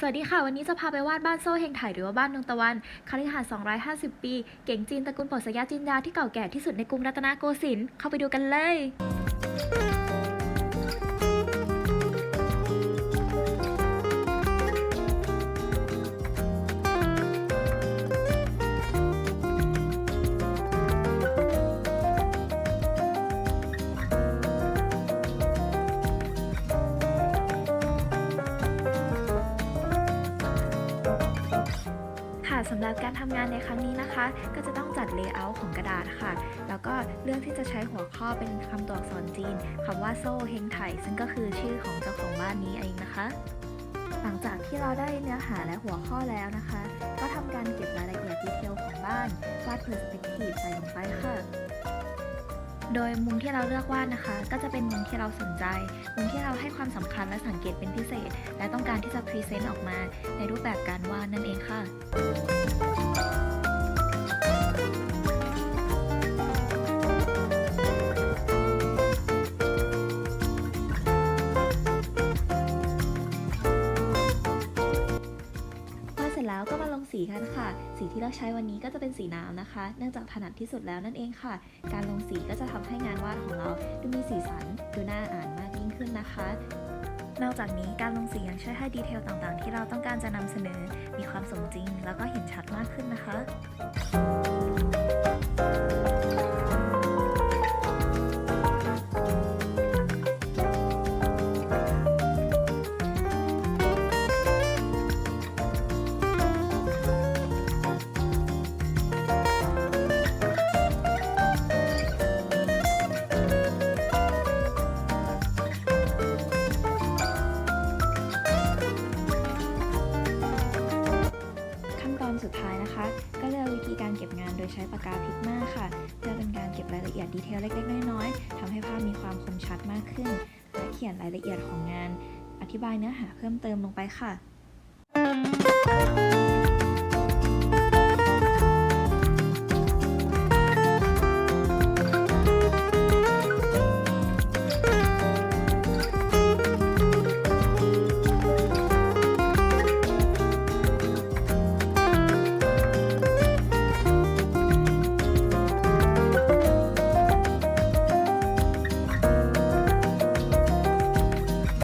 สวัสดีค่ะ วันนี้จะพาไปวาดบ้านโซ่เฮงไถหรือว่าบ้านดวงตะวันคฤหาสน์250 ปี เก่งจีนตระกูลปอสยาจินดาที่เก่าแก่ที่สุดในกรุงรัตนโกสินทร์เข้าไปดูกันเลย ค่ะสำหรับการทำงานในครั้งนี้นะคะ ก็จะต้องจัดเลเยอร์ของกระดาษค่ะ แล้วก็เลือกที่จะใช้หัวข้อเป็นคำตัวอักษรจีนคำว่าโซ่เฮงไถซึ่งก็คือชื่อของเจ้าของบ้านนี้เองนะคะ หลังจากที่เราได้เนื้อหาและหัวข้อแล้วนะคะ ก็ทำการเก็บรายละเอียดดีเทลของบ้านวาดเพอร์สเปกทีฟใส่ลงไปค่ะโดยมุมที่เราเลือกวาดนะคะ ก็จะเป็นมุมที่เราสนใจ มุมที่เราให้ความสำคัญและสังเกตเป็นพิเศษ และต้องการที่จะพรีเซนต์ออกมาในรูปแบบการ สร็จแล้วก็มาลงสีกันค่ะ สีที่เราใช้วันนี้ก็จะเป็นสีน้ำนะคะ เนื่องจากถนัดที่สุดแล้วนั่นเองค่ะ การลงสีก็จะทำให้งานวาดของเราดูมีสีสันดูน่าอ่านมากยิ่งขึ้นนะคะนอกจากนี้การลงสียังช่วยให้ดีเทลต่างๆ ที่เราต้องการจะนำเสนอ มีความสมจริง แล้วก็เห็นชัดมากขึ้นนะคะ นสุดท้ายนะคะ ก็เลือกวิธีการเก็บงานโดยใช้ปากกาพิกมาค่ะ เพื่อเป็นการเก็บรายละเอียดดีเทลเล็กๆ น้อยๆทำให้ภาพมีความคมชัดมากขึ้น และเขียนรายละเอียดของงาน อธิบายเนื้อหาเพิ่มเติมลงไปค่ะ